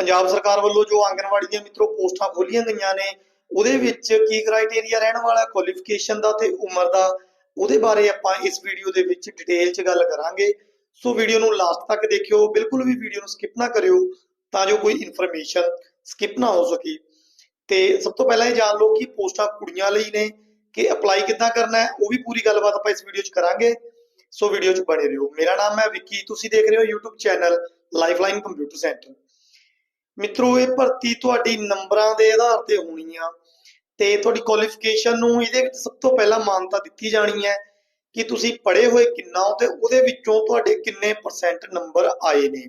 ਪੰਜਾਬ ਸਰਕਾਰ ਵੱਲੋਂ ਜੋ ਆਂਗਨਵਾੜੀ ਦੀਆਂ ਮਿੱਤਰੋ ਪੋਸਟਾਂ ਖੋਲੀਆਂ ਗਈਆਂ ਨੇ, ਉਹਦੇ ਵਿੱਚ ਕੀ ਕ੍ਰਾਈਟੇਰੀਆ ਰਹਿਣ ਵਾਲਾ ਕੁਆਲੀਫਿਕੇਸ਼ਨ ਦਾ ਤੇ ਉਮਰ ਦਾ, ਉਹਦੇ ਬਾਰੇ ਆਪਾਂ ਇਸ ਵੀਡੀਓ ਦੇ ਵਿੱਚ ਡਿਟੇਲ 'ਚ ਗੱਲ ਕਰਾਂਗੇ। ਸੋ ਵੀਡੀਓ ਨੂੰ ਲਾਸਟ ਤੱਕ ਦੇਖਿਓ, ਬਿਲਕੁਲ ਵੀ ਵੀਡੀਓ ਨੂੰ ਸਕਿਪ ਨਾ ਕਰਿਓ, ਤਾਂ ਜੋ ਕੋਈ ਇਨਫੋਰਮੇਸ਼ਨ ਸਕਿਪ ਨਾ ਹੋ ਸਕੇ। ਤੇ ਸਭ ਤੋਂ ਪਹਿਲਾਂ ਇਹ ਜਾਣ ਲਓ ਕਿ ਪੋਸਟਾਂ ਕੁੜੀਆਂ ਲਈ ਨੇ, ਕਿ ਅਪਲਾਈ ਕਿੱਦਾਂ ਕਰਨਾ ਹੈ, ਉਹ ਵੀ ਪੂਰੀ ਗੱਲਬਾਤ ਆਪਾਂ ਇਸ ਵੀਡੀਓ 'ਚ ਕਰਾਂਗੇ। ਸੋ ਵੀਡੀਓ 'ਚ ਬਣੇ ਰਹੋ। ਮੇਰਾ ਨਾਮ ਹੈ ਵਿੱਕੀ, ਤੁਸੀਂ ਦੇਖ ਰਹੇ ਹੋ YouTube channel lifeline computer centre ਮਿੱਤਰੋ, ਇਹ ਭਰਤੀ ਤੁਹਾਡੀ ਨੰਬਰਾਂ ਦੇ ਆਧਾਰ ਤੇ ਹੋਣੀ ਆ ਤੇ ਤੁਹਾਡੀ ਕੁਆਲੀਫਿਕੇਸ਼ਨ ਨੂੰ ਇਹਦੇ ਵਿੱਚ ਸਭ ਤੋਂ ਪਹਿਲਾਂ ਮਾਨਤਾ ਦਿੱਤੀ ਜਾਣੀ ਹੈ ਕਿ ਤੁਸੀਂ ਪੜ੍ਹੇ ਹੋਏ ਕਿੰਨਾ ਹੋ ਤੇ ਉਹਦੇ ਵਿੱਚੋਂ ਤੁਹਾਡੇ ਕਿੰਨੇ ਪਰਸੈਂਟ ਨੰਬਰ ਆਏ ਨੇ।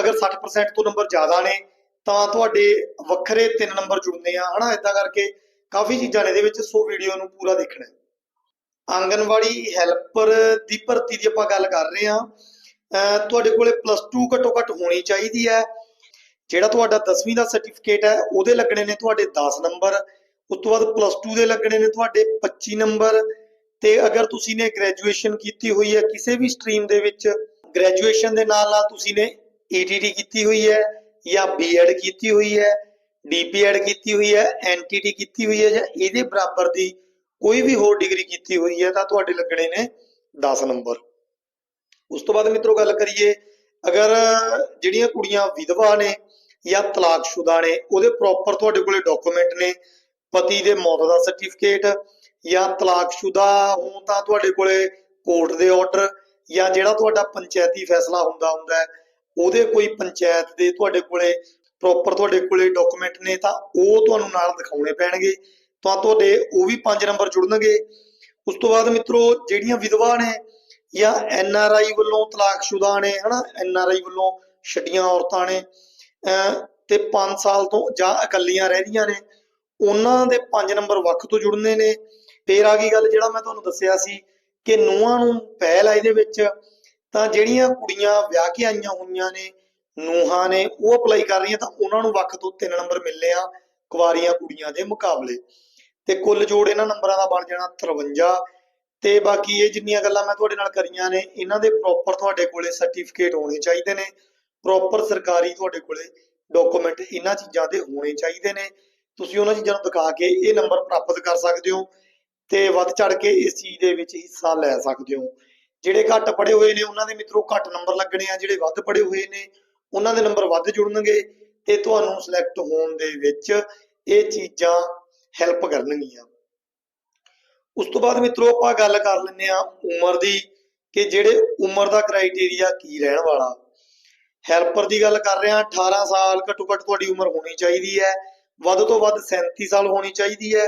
ਅਗਰ 60% ਤੋਂ ਨੰਬਰ ਜ਼ਿਆਦਾ ਨੇ, ਤਾਂ ਤੁਹਾਡੇ ਵੱਖਰੇ 3 ਨੰਬਰ ਜੁੜਨੇ ਆ, ਹਨਾ? ਇਦਾਂ ਕਰਕੇ ਕਾਫੀ ਚੀਜ਼ਾਂ ਨੇ ਇਹਦੇ ਵਿੱਚ, ਸੋ ਵੀਡੀਓ ਨੂੰ ਪੂਰਾ ਦੇਖਣਾ ਹੈ। ਆਂਗਨਵਾੜੀ ਹੈਲਪਰ ਦੀ ਭਰਤੀ ਦੀ ਆਪਾਂ ਗੱਲ ਕਰ ਰਹੇ ਹਾਂ। ਅਹ ਤੁਹਾਡੇ ਕੋਲੇ ਪਲੱਸ 2 ਘੱਟੋ ਘੱਟ ਹੋਣੀ ਚਾਹੀਦੀ ਹੈ। ਜਿਹੜਾ ਤੁਹਾਡਾ 10ਵੀਂ ਦਾ ਸਰਟੀਫਿਕੇਟ ਹੈ, ਉਹਦੇ ਲੱਗਣੇ ਨੇ ਤੁਹਾਡੇ 10 ਨੰਬਰ ਉਸ ਤੋਂ ਬਾਅਦ ਪਲੱਸ 2 ਦੇ ਲੱਗਣੇ ਨੇ ਤੁਹਾਡੇ 25 ਨੰਬਰ ਤੇ ਅਗਰ ਤੁਸੀਂ ਨੇ ਗ੍ਰੈਜੂਏਸ਼ਨ ਕੀਤੀ ਹੋਈ ਹੈ ਕਿਸੇ ਵੀ ਸਟਰੀਮ ਦੇ ਵਿੱਚ ਗ੍ਰੈਜੂਏਸ਼ਨ ਦੇ ਨਾਲ ਨਾਲ ਤੁਸੀਂ ਨੇ ETT ਕੀਤੀ ਹੋਈ ਹੈ ਜਾਂ ਬੀਐਡ ਕੀਤੀ ਹੋਈ ਹੈ ਡੀਪੀਐਡ ਕੀਤੀ ਹੋਈ ਹੈ ਐਨਟੀਟੀ ਕੀਤੀ ਹੋਈ ਹੈ ਜਾਂ ਇਹਦੇ ਬਰਾਬਰ ਦੀ ਕੋਈ ਵੀ ਹੋਰ ਡਿਗਰੀ ਕੀਤੀ ਹੋਈ ਹੈ, ਤਾਂ ਤੁਹਾਡੇ ਲੱਗਣੇ ਨੇ 10 ਨੰਬਰ ਉਸ ਤੋਂ ਬਾਅਦ ਮਿੱਤਰੋ ਗੱਲ ਕਰੀਏ, ਅਗਰ ਜਿਹੜੀਆਂ ਕੁੜੀਆਂ ਵਿਧਵਾ ਨੇ ਜਾਂ ਤਲਾਕਸ਼ੁਦਾ ਨੇ, ਉਹਦੇ ਪ੍ਰੋਪਰ ਤੁਹਾਡੇ ਕੋਲੇ ਡਾਕੂਮੈਂਟ ਨੇ, ਪਤੀ ਦੇ ਮੌਤ ਦਾ ਸਰਟੀਫਿਕੇਟ ਜਾਂ ਤਲਾਕਸ਼ੁਦਾ ਹੋਣ ਤਾਂ ਤੁਹਾਡੇ ਕੋਲੇ ਕੋਰਟ ਦੇ ਆਰਡਰ ਜਾਂ ਜਿਹੜਾ ਤੁਹਾਡਾ ਪੰਚਾਇਤੀ ਫੈਸਲਾ ਹੁੰਦਾ ਹੁੰਦਾ ਹੈ, ਉਹਦੇ ਕੋਈ ਪੰਚਾਇਤ ਦੇ ਤੁਹਾਡੇ ਕੋਲੇ ਪ੍ਰੋਪਰ ਤੁਹਾਡੇ ਕੋਲੇ ਡਾਕੂਮੈਂਟ ਨੇ ਤਾਂ ਉਹ ਤੁਹਾਨੂੰ ਨਾਲ ਦਿਖਾਉਣੇ ਪੈਣਗੇ। ਤਾਂ ਤੁਹਾਡੇ ਉਹ ਵੀ 5 ਨੰਬਰ ਜੁੜਨਗੇ। ਉਸ ਤੋਂ ਬਾਅਦ ਮਿੱਤਰੋ, ਜਿਹੜੀਆਂ ਵਿਧਵਾ ਨੇ ਜਾਂ ਐਨ ਆਰ ਆਈ ਵੱਲੋਂ ਤਲਾਕਸ਼ੁਦਾ ਨੇ, ਹਨਾ ਐਨ ਆਰ ਆਈ ਵੱਲੋਂ ਛੱਡੀਆਂ ਔਰਤਾਂ ਨੇ ਤੇ 5 ਸਾਲ ਤੋਂ ਜਾਂ ਇਕੱਲੀਆਂ ਰਹਿੰਦੀਆਂ ਨੇ, ਉਹਨਾਂ ਦੇ 5 ਨੰਬਰ ਵੱਖ ਤੋਂ ਜੁੜਨੇ ਨੇ। ਫੇਰ ਆ ਗਈ ਗੱਲ ਜਿਹੜਾ ਮੈਂ ਤੁਹਾਨੂੰ ਦੱਸਿਆ ਸੀ ਕਿ ਨੂੰਹਾਂ ਨੂੰ ਪਹਿਲ ਆ ਇਹਦੇ ਵਿੱਚ, ਤਾਂ ਜਿਹੜੀਆਂ ਕੁੜੀਆਂ ਵਿਆਹ ਕੇ ਆਈਆਂ ਹੋਈਆਂ ਨੇ, ਨੂੰਹਾਂ ਨੇ ਉਹ ਅਪਲਾਈ ਕਰ ਰਹੀਆਂ, ਤਾਂ ਉਹਨਾਂ ਨੂੰ ਵੱਖ ਤੋਂ 3 ਨੰਬਰ ਮਿਲਨੇ ਆ ਕੁਵਾਰੀਆਂ ਕੁੜੀਆਂ ਦੇ ਮੁਕਾਬਲੇ। ਤੇ ਕੁੱਲ ਜੋੜ ਇਹਨਾਂ ਨੰਬਰਾਂ ਦਾ ਬਣ ਜਾਣਾ 53 ਤੇ ਬਾਕੀ ਇਹ ਜਿੰਨੀਆਂ ਗੱਲਾਂ ਮੈਂ ਤੁਹਾਡੇ ਨਾਲ ਕਰੀਆਂ ਨੇ, ਇਹਨਾਂ ਦੇ ਪ੍ਰੋਪਰ ਤੁਹਾਡੇ ਕੋਲੇ ਸਰਟੀਫਿਕੇਟ ਹੋਣੇ ਚਾਹੀਦੇ ਨੇ। ਪ੍ਰੋਪਰ ਸਰਕਾਰੀ ਤੁਹਾਡੇ ਕੋਲੇ ਡਾਕੂਮੈਂਟ ਇਹਨਾਂ ਚੀਜ਼ਾਂ ਦੇ ਹੋਣੇ ਚਾਹੀਦੇ ਨੇ। ਤੁਸੀਂ ਉਹਨਾਂ ਚੀਜ਼ਾਂ ਨੂੰ ਦਿਖਾ ਕੇ ਇਹ ਨੰਬਰ ਪ੍ਰਾਪਤ ਕਰ ਸਕਦੇ ਹੋ ਤੇ ਵੱਧ ਚੜ ਕੇ ਇਸ ਚੀਜ਼ ਦੇ ਵਿੱਚ ਹਿੱਸਾ ਲੈ ਸਕਦੇ ਹੋ। ਜਿਹੜੇ ਘੱਟ ਪੜ੍ਹੇ ਹੋਏ ਨੇ, ਉਹਨਾਂ ਦੇ ਮਿੱਤਰੋ ਘੱਟ ਨੰਬਰ ਲੱਗਣੇ ਆ, ਜਿਹੜੇ ਵੱਧ ਪੜ੍ਹੇ ਹੋਏ ਨੇ, ਉਹਨਾਂ ਦੇ ਨੰਬਰ ਵੱਧ ਜੁੜਨਗੇ ਤੇ ਤੁਹਾਨੂੰ ਸਿਲੈਕਟ ਹੋਣ ਦੇ ਵਿੱਚ ਇਹ ਚੀਜ਼ਾਂ ਹੈਲਪ ਕਰਨਗੀਆਂ। ਉਸ ਤੋਂ ਬਾਅਦ ਮਿੱਤਰੋ ਆਪਾਂ ਗੱਲ ਕਰ ਲੈਂਦੇ ਆ ਉਮਰ ਦੀ, ਕਿ ਜਿਹੜੇ ਉਮਰ ਦਾ ਕ੍ਰਾਈਟੇਰੀਆ ਕੀ ਰਹਿਣ ਵਾਲਾ। ਹੈਲਪਰ ਦੀ ਗੱਲ ਕਰ ਰਹੇ 18 ਸਾਲ ਘੱਟੋ ਘੱਟ ਤੁਹਾਡੀ ਉਮਰ ਹੋਣੀ ਚਾਹੀਦੀ ਹੈ, ਵੱਧ ਤੋਂ ਵੱਧ 37 ਸਾਲ ਹੋਣੀ ਚਾਹੀਦੀ ਹੈ।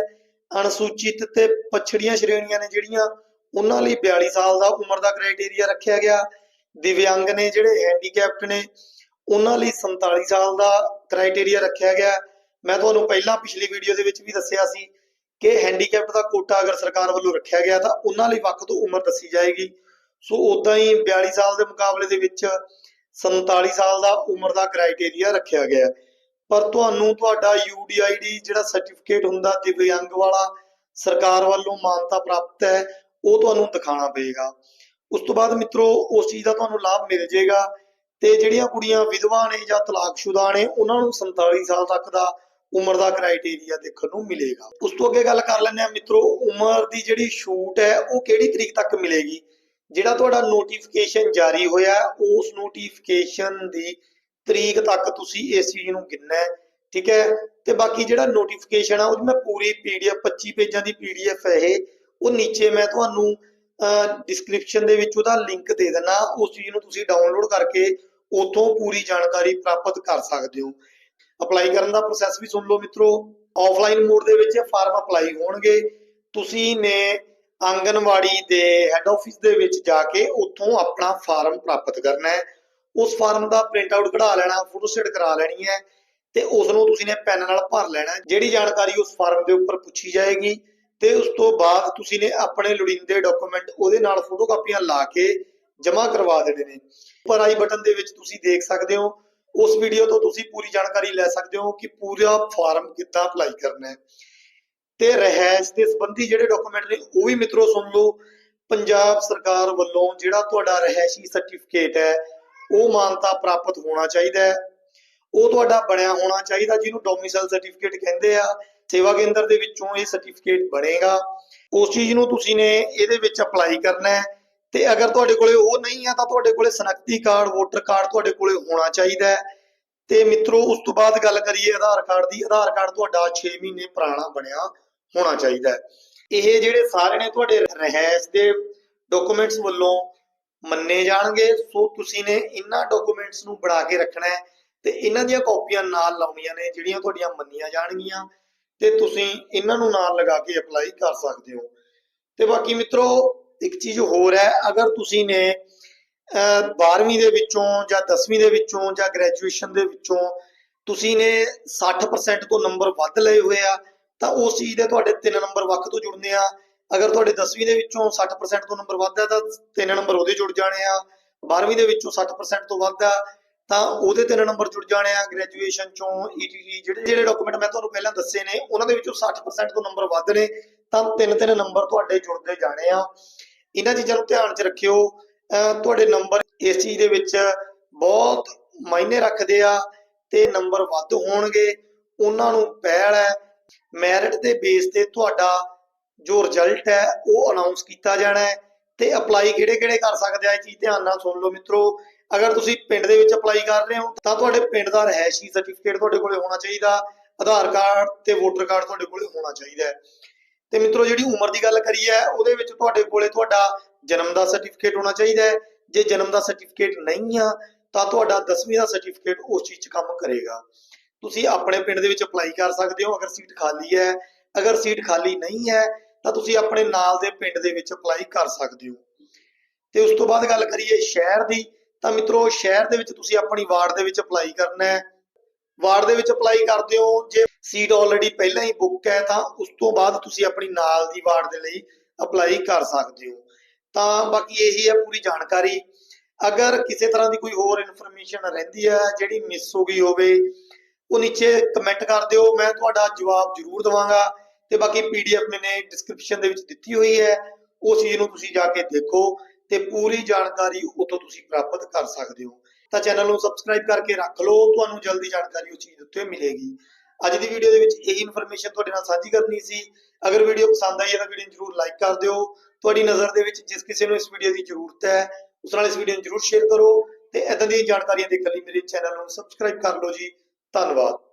ਅਨੁਸੂਚਿਤ ਤੇ ਪਛੜੀਆਂ ਸ਼੍ਰੇਣੀਆਂ ਨੇ ਜਿਹੜੀਆਂ, ਉਹਨਾਂ ਲਈ 42 ਸਾਲ ਦਾ ਉਮਰ ਦਾ ਕ੍ਰਾਈਟੇਰੀਆ ਰੱਖਿਆ ਗਿਆ। ਦਿਵਿਆਂਗ ਨੇ ਜਿਹੜੇ ਹੈਂਡੀਕੈਪਟ ਨੇ, ਉਹਨਾਂ ਲਈ 47 ਸਾਲ ਦਾ ਕ੍ਰਾਈਟੇਰੀਆ ਰੱਖਿਆ ਗਿਆ। ਮੈਂ ਤੁਹਾਨੂੰ ਪਹਿਲਾਂ ਪਿਛਲੀ ਵੀਡੀਓ ਦੇ ਵਿੱਚ ਵੀ ਦੱਸਿਆ ਸੀ ਕਿ ਹੈਂਡੀਕੈਪਟ ਦਾ ਕੋਟਾ ਅਗਰ ਸਰਕਾਰ ਵੱਲੋਂ ਰੱਖਿਆ ਗਿਆ ਤਾਂ ਉਹਨਾਂ ਲਈ ਵੱਖ ਤੋਂ ਉਮਰ ਦੱਸੀ ਜਾਏਗੀ। ਸੋ ਉਦਾਂ ਹੀ 42 ਸਾਲ ਦੇ ਮੁਕਾਬਲੇ ਦੇ ਵਿੱਚ 47 ਸਾਲ ਦਾ ਉਮਰ ਦਾ ਕ੍ਰਾਈਟੇਰੀਆ ਰੱਖਿਆ ਗਿਆ ਪਰ ਤੁਹਾਨੂੰ ਤੁਹਾਡਾ UDID ਜਿਹੜਾ ਸਰਟੀਫਿਕੇਟ ਹੁੰਦਾ ਦਿਵਿਆਂਗ ਵਾਲਾ, ਸਰਕਾਰ ਵੱਲੋਂ ਮਾਨਤਾ ਪ੍ਰਾਪਤ ਹੈ, ਉਹ ਤੁਹਾਨੂੰ ਦਿਖਾਣਾ ਪਏਗਾ। ਉਸ ਤੋਂ ਬਾਅਦ ਮਿੱਤਰੋ, ਉਸ ਚੀਜ਼ ਦਾ ਤੁਹਾਨੂੰ ਲਾਭ ਮਿਲ ਜਾਏਗਾ ਤੇ ਜਿਹੜੀਆਂ ਕੁੜੀਆਂ ਵਿਧਵਾ ਨੇ ਜਾਂ ਤਲਾਕਸ਼ੁਦਾ ਨੇ, ਉਹਨਾਂ ਨੂੰ 47 ਸਾਲ ਤੱਕ ਦਾ ਉਮਰ ਦਾ ਕ੍ਰਾਈਟੇਰੀਆ ਦੇਖਣ ਨੂੰ ਮਿਲੇਗਾ। ਉਸ ਤੋਂ ਅੱਗੇ ਗੱਲ ਕਰ ਲੈਂਦੇ ਆ ਮਿੱਤਰੋ, ਉਮਰ ਦੀ ਜਿਹੜੀ ਛੂਟ ਹੈ, ਉਹ ਕਿਹੜੀ ਤਰੀਕ ਤੱਕ ਮਿਲੇਗੀ? ਜਿਹੜਾ ਤੁਹਾਡਾ ਨੋਟੀਫਿਕੇਸ਼ਨ ਜਾਰੀ ਹੋਇਆ, ਉਸ ਨੋਟੀਫਿਕੇਸ਼ਨ ਦੀ ਤਰੀਕ ਤੱਕ ਤੁਸੀਂ ਇਸ ਚੀਜ਼ ਨੂੰ ਗਿਣਨਾ ਹੈ, ਠੀਕ ਹੈ? ਤੇ ਬਾਕੀ ਜਿਹੜਾ ਨੋਟੀਫਿਕੇਸ਼ਨ ਆ ਉਹਦੀ ਮੈਂ ਪੂਰੀ ਪੀਡੀਐਫ 25 ਪੇਜਾਂ ਦੀ ਪੀਡੀਐਫ ਹੈ ਇਹ, ਉਹ ਨੀਚੇ ਮੈਂ ਤੁਹਾਨੂੰ ਡਿਸਕ੍ਰਿਪਸ਼ਨ ਦੇ ਵਿੱਚ ਉਹਦਾ ਲਿੰਕ ਦੇ ਦੇਣਾ ਉਸ ਚੀਜ਼ ਨੂੰ ਤੁਸੀਂ ਡਾਊਨਲੋਡ ਕਰਕੇ ਉਥੋਂ ਪੂਰੀ ਜਾਣਕਾਰੀ ਪ੍ਰਾਪਤ ਕਰ ਸਕਦੇ ਹੋ। ਅਪਲਾਈ ਕਰਨ ਦਾ ਪ੍ਰੋਸੈਸ ਵੀ ਸੁਣ ਲਓ ਮਿੱਤਰੋ ਆਫਲਾਈਨ ਮੋਡ ਦੇ ਵਿੱਚ ਫਾਰਮ ਅਪਲਾਈ ਹੋਣਗੇ। ਤੁਸੀਂ ਨੇ ਆਂਗਨਵਾੜੀ ਦੇ ਹੈੱਡ ਆਫਿਸ ਦੇ ਵਿੱਚ ਜਾ ਕੇ ਉੱਥੋਂ ਆਪਣਾ ਫਾਰਮ ਪ੍ਰਾਪਤ ਕਰਨਾ ਹੈ। ਉਸ ਫਾਰਮ ਦਾ ਪ੍ਰਿੰਟ ਆਊਟ ਕਢਾ ਲੈਣਾ ਫੋਟੋ ਕਰਾ ਲੈਣੀ ਹੈ ਤੇ ਉਸ ਨੂੰ ਤੁਸੀਂ ਨੇ ਪੈਨ ਨਾਲ ਭਰ ਲੈਣਾ ਜਿਹੜੀ ਜਾਣਕਾਰੀ ਉਸ ਫਾਰਮ ਦੇ ਉੱਪਰ ਪੁੱਛੀ ਜਾਏਗੀ ਤੇ ਉਸ ਤੋਂ ਬਾਅਦ ਤੁਸੀਂ ਨੇ ਆਪਣੇ ਲੋੜੀਂਦੇ ਡਾਕੂਮੈਂਟ ਉਹਦੇ ਨਾਲ ਫੋਟੋ ਕਾਪੀਆਂ ਲਾ ਕੇ ਜਮ੍ਹਾਂ ਕਰਵਾ ਦੇਣੇ ਨੇ। ਉੱਪਰ ਆਈ ਬਟਨ ਦੇ ਵਿੱਚ ਤੁਸੀਂ ਦੇਖ ਸਕਦੇ ਹੋ, ਉਸ ਵੀਡੀਓ ਤੋਂ ਤੁਸੀਂ ਪੂਰੀ ਜਾਣਕਾਰੀ ਲੈ ਸਕਦੇ ਹੋ ਕਿ ਪੂਰਾ ਫਾਰਮ ਕਿੱਦਾਂ ਅਪਲਾਈ ਕਰਨਾ ਹੈ। ਤੇ ਰਹਿائش ਦੇ ਸੰਬੰਧੀ ਜਿਹੜੇ ਡਾਕੂਮੈਂਟ ਨੇ, ਉਹ ਵੀ ਮਿੱਤਰੋ ਸੁਣ ਲਓ। ਪੰਜਾਬ ਸਰਕਾਰ ਵੱਲੋਂ ਜਿਹੜਾ ਤੁਹਾਡਾ ਰਹਿائشੀ ਸਰਟੀਫਿਕੇਟ ਹੈ, ਉਹ ਮਾਨਤਾ ਪ੍ਰਾਪਤ ਹੋਣਾ ਚਾਹੀਦਾ ਹੈ। ਉਹ ਤੁਹਾਡਾ ਬਣਿਆ ਹੋਣਾ ਚਾਹੀਦਾ, ਜਿਹਨੂੰ ਡੋਮਿਸਾਈਲ ਸਰਟੀਫਿਕੇਟ ਕਹਿੰਦੇ ਆ। ਸੇਵਾ ਕੇਂਦਰ ਦੇ ਵਿੱਚੋਂ ਇਹ ਸਰਟੀਫਿਕੇਟ ਬਣੇਗਾ। ਉਸ ਚੀਜ਼ ਨੂੰ ਤੁਸੀਂ ਨੇ ਇਹਦੇ ਵਿੱਚ ਅਪਲਾਈ ਕਰਨਾ ਹੈ। ਤੇ ਅਗਰ ਤੁਹਾਡੇ ਕੋਲੇ ਉਹ ਨਹੀਂ ਆ, ਤਾਂ ਤੁਹਾਡੇ ਕੋਲੇ ਸਨਕਤੀ ਕਾਰਡ ਵੋਟਰ ਕਾਰਡ ਤੁਹਾਡੇ ਕੋਲੇ ਹੋਣਾ ਚਾਹੀਦਾ ਹੈ। ਤੇ ਮਿੱਤਰੋ, ਉਸ ਤੋਂ ਬਾਅਦ ਗੱਲ ਕਰੀਏ ਆਧਾਰ ਕਾਰਡ ਦੀ। ਆਧਾਰ ਕਾਰਡ ਤੁਹਾਡਾ 6 ਮਹੀਨੇ ਪੁਰਾਣਾ ਬਣਿਆ। ਹੋਣਾ ਚਾਹੀਦਾ ਹੈ। ਇਹ ਜਿਹੜੇ ਸਾਰੇ ਨੇ ਤੁਹਾਡੇ ਰਹਿਸ ਦੇ ਡਾਕੂਮੈਂਟਸ ਵੱਲੋਂ ਮੰਨੇ ਜਾਣਗੇ, ਸੋ ਤੁਸੀਂ ਨੇ ਇਹਨਾਂ ਡਾਕੂਮੈਂਟਸ ਨੂੰ ਬਣਾ ਕੇ ਰੱਖਣਾ ਹੈ ਤੇ ਇਹਨਾਂ ਦੀਆਂ ਕਾਪੀਆਂ ਨਾਲ ਲਾਉਣੀਆਂ ਨੇ, ਜਿਹੜੀਆਂ ਤੁਹਾਡੀਆਂ ਮੰਨੀਆਂ ਜਾਣਗੀਆਂ ਤੇ ਤੁਸੀਂ ਇਹਨਾਂ ਨੂੰ ਨਾਲ ਲਗਾ ਕੇ ਅਪਲਾਈ ਕਰ ਸਕਦੇ ਹੋ। ਤੇ ਬਾਕੀ ਮਿੱਤਰੋ, ਇੱਕ ਚੀਜ਼ ਹੋਰ ਹੈ, ਅਗਰ ਤੁਸੀਂ ਨੇ 12ਵੀਂ ਦੇ ਵਿੱਚੋਂ ਜਾਂ 10ਵੀਂ ਦੇ ਵਿੱਚੋਂ ਜਾਂ ਗ੍ਰੈਜੂਏਸ਼ਨ ਦੇ ਵਿੱਚੋਂ ਤੁਸੀਂ ਨੇ 60% ਤੋਂ ਨੰਬਰ ਵੱਧ ਲਏ ਹੋਏ ਆ ਤਾਂ ਉਸ ਚੀਜ਼ ਦੇ ਤੁਹਾਡੇ ਤਿੰਨ ਨੰਬਰ ਵੱਖ ਤੋਂ ਜੁੜਨੇ ਆ। ਅਗਰ ਤੁਹਾਡੇ 10ਵੀਂ ਦੇ ਵਿੱਚੋਂ 60% ਤੋਂ ਨੰਬਰ ਵੱਧ ਆ ਤਾਂ ਤਿੰਨ ਨੰਬਰ ਉਹਦੇ ਜੁੜ ਜਾਣੇ ਆ। 12ਵੀਂ ਦੇ ਵਿੱਚੋਂ 60% ਤੋਂ ਵੱਧ ਆ ਤਾਂ ਉਹਦੇ ਤਿੰਨ ਨੰਬਰ ਜੁੜ ਜਾਣੇ ਆ ਗ੍ਰੈਜੂਏਸ਼ਨ ਚੋਂ ਈਟੀਟੀ ਜਿਹੜੇ ਜਿਹੜੇ ਡਾਕੂਮੈਂਟ ਮੈਂ ਤੁਹਾਨੂੰ ਪਹਿਲਾਂ ਦੱਸੇ ਨੇ, ਉਹਨਾਂ ਦੇ ਵਿੱਚੋਂ 60% ਤੋਂ ਨੰਬਰ ਵੱਧ ਨੇ, ਤਾਂ ਤਿੰਨ ਤਿੰਨ ਨੰਬਰ ਤੁਹਾਡੇ ਜੁੜਦੇ ਜਾਣੇ ਆ। ਇਹਨਾਂ ਚੀਜ਼ਾਂ ਨੂੰ ਧਿਆਨ 'ਚ ਰੱਖਿਓ। ਅਹ ਤੁਹਾਡੇ ਨੰਬਰ ਇਸ ਚੀਜ਼ ਦੇ ਵਿੱਚ ਬਹੁਤ ਮਾਇਨੇ ਰੱਖਦੇ ਆ ਤੇ ਨੰਬਰ ਵੱਧ ਹੋਣਗੇ। ਉਹਨਾਂ ਨੂੰ ਪਹਿਲ ਹੈ। ਮੈਰਿਟ ਦੇ ਬੇਸ ਤੇ ਤੁਹਾਡਾ ਜੋ ਰਿਜ਼ਲਟ ਹੈ, ਉਹ ਅਨਾਉਂਸ ਕੀਤਾ ਜਾਣਾ ਹੈ ਤੇ ਅਪਲਾਈ ਕਿਹੜੇ-ਕਿਹੜੇ ਕਰ ਸਕਦੇ ਆ, ਇਹ ਚੀਜ਼ ਧਿਆਨ ਨਾਲ ਸੁਣ ਲਓ ਮਿੱਤਰੋ। ਅਗਰ ਤੁਸੀਂ ਪਿੰਡ ਦੇ ਵਿੱਚ ਅਪਲਾਈ ਕਰ ਰਹੇ ਹੋ, ਤਾਂ ਤੁਹਾਡੇ ਪਿੰਡ ਦਾ ਰਹਿਸ਼ੀ ਸਰਟੀਫਿਕੇਟ ਤੁਹਾਡੇ ਕੋਲੇ ਹੋਣਾ ਚਾਹੀਦਾ। ਆਧਾਰ ਕਾਰਡ ਤੇ ਵੋਟਰ ਕਾਰਡ ਤੁਹਾਡੇ ਕੋਲੇ ਹੋਣਾ ਚਾਹੀਦਾ ਤੇ ਮਿੱਤਰੋ, ਜਿਹੜੀ ਉਮਰ ਦੀ ਗੱਲ ਕਰੀ ਹੈ ਉਹਦੇ ਵਿੱਚ ਤੁਹਾਡੇ ਕੋਲੇ ਤੁਹਾਡਾ ਜਨਮ ਦਾ ਸਰਟੀਫਿਕੇਟ ਹੋਣਾ ਚਾਹੀਦਾ ਜੇ ਜਨਮ ਦਾ ਸਰਟੀਫਿਕੇਟ ਨਹੀਂ ਆ, ਤਾਂ ਤੁਹਾਡਾ 10ਵੀਂ ਦਾ ਸਰਟੀਫਿਕੇਟ ਉਸ ਚੀਜ਼ 'ਚ ਕੰਮ ਕਰੇਗਾ। ਤੁਸੀਂ ਆਪਣੇ ਪਿੰਡ ਦੇ ਵਿੱਚ ਅਪਲਾਈ ਕਰ ਸਕਦੇ ਹੋ, ਅਗਰ ਸੀਟ ਖਾਲੀ ਹੈ। ਅਗਰ ਸੀਟ ਖਾਲੀ ਨਹੀਂ ਹੈ, ਤਾਂ ਤੁਸੀਂ ਆਪਣੇ ਨਾਲ ਦੇ ਪਿੰਡ ਦੇ ਵਿੱਚ ਅਪਲਾਈ ਕਰ ਸਕਦੇ ਹੋ। ਤੇ ਉਸ ਤੋਂ ਬਾਅਦ ਗੱਲ ਕਰੀਏ ਸ਼ਹਿਰ ਦੀ, ਤਾਂ ਮਿੱਤਰੋ ਸ਼ਹਿਰ ਦੇ ਵਿੱਚ ਤੁਸੀਂ ਆਪਣੀ ਵਾਰਡ ਦੇ ਵਿੱਚ ਅਪਲਾਈ ਕਰਨਾ ਹੈ। ਵਾਰਡ ਦੇ ਵਿੱਚ ਅਪਲਾਈ ਕਰਦੇ ਹੋ, ਜੇ ਸੀਟ ਆਲਰੇਡੀ ਪਹਿਲਾਂ ਹੀ ਬੁੱਕ ਹੈ, ਤਾਂ ਉਸ ਤੋਂ ਬਾਅਦ ਤੁਸੀਂ ਆਪਣੀ ਨਾਲ ਦੀ ਵਾਰਡ ਦੇ ਲਈ ਅਪਲਾਈ ਕਰ ਸਕਦੇ ਹੋ। ਤਾਂ ਬਾਕੀ ਇਹੀ ਹੈ ਪੂਰੀ ਜਾਣਕਾਰੀ। ਅਗਰ ਕਿਸੇ ਤਰ੍ਹਾਂ ਦੀ ਕੋਈ ਹੋਰ ਇਨਫੋਰਮੇਸ਼ਨ ਰਹਿੰਦੀ ਹੈ, ਜਿਹੜੀ ਮਿਸ ਹੋ ਗਈ ਹੋਵੇ ਉਹ ਨੀਚੇ ਕਮੈਂਟ ਕਰ ਦਿਓ, ਮੈਂ ਤੁਹਾਡਾ ਜਵਾਬ ਜ਼ਰੂਰ ਦਵਾਂਗਾ ਤੇ ਬਾਕੀ ਪੀਡੀਐਫ ਮੈਨੇ ਡਿਸਕ੍ਰਿਪਸ਼ਨ ਦੇ ਵਿੱਚ ਦਿੱਤੀ ਹੋਈ ਹੈ, ਉਸ ਚੀਜ਼ ਨੂੰ ਤੁਸੀਂ ਜਾ ਕੇ ਦੇਖੋ ਤੇ ਪੂਰੀ ਜਾਣਕਾਰੀ ਉੱਥੋਂ ਤੁਸੀਂ ਪ੍ਰਾਪਤ ਕਰ ਸਕਦੇ ਹੋ। ਤਾਂ ਚੈਨਲ ਨੂੰ ਸਬਸਕ੍ਰਾਈਬ ਕਰਕੇ ਰੱਖ ਲਓ, ਤੁਹਾਨੂੰ ਜਲਦੀ ਜਾਣਕਾਰੀ ਉਸ ਚੀਜ਼ ਉੱਤੇ ਮਿਲੇਗੀ। ਅੱਜ ਦੀ ਵੀਡੀਓ ਦੇ ਵਿੱਚ ਇਹੀ ਇਨਫੋਰਮੇਸ਼ਨ ਤੁਹਾਡੇ ਨਾਲ ਸਾਂਝੀ ਕਰਨੀ ਸੀ। ਅਗਰ ਵੀਡੀਓ ਪਸੰਦ ਆਈ ਹੈ ਤਾਂ ਵੀਡੀਓ ਨੂੰ ਜਰੂਰ ਲਾਈਕ ਕਰ ਦਿਓ। ਤੁਹਾਡੀ ਨਜ਼ਰ ਦੇ ਵਿੱਚ ਜਿਸ ਕਿਸੇ ਨੂੰ ਇਸ ਵੀਡੀਓ ਦੀ ਜ਼ਰੂਰਤ ਹੈ, ਉਸ ਨਾਲ ਇਸ ਵੀਡੀਓ ਨੂੰ ਜਰੂਰ ਸ਼ੇਅਰ ਕਰੋ ਤੇ ਇਦਾਂ ਦੀਆਂ ਜਾਣਕਾਰੀਆਂ ਦੇਖਣ ਲਈ ਮੇਰੇ ਚੈਨਲ ਨੂੰ ਸਬਸਕ੍ਰਾਈਬ ਕਰ ਲਓ ਜੀ। ਧੰਨਵਾਦ।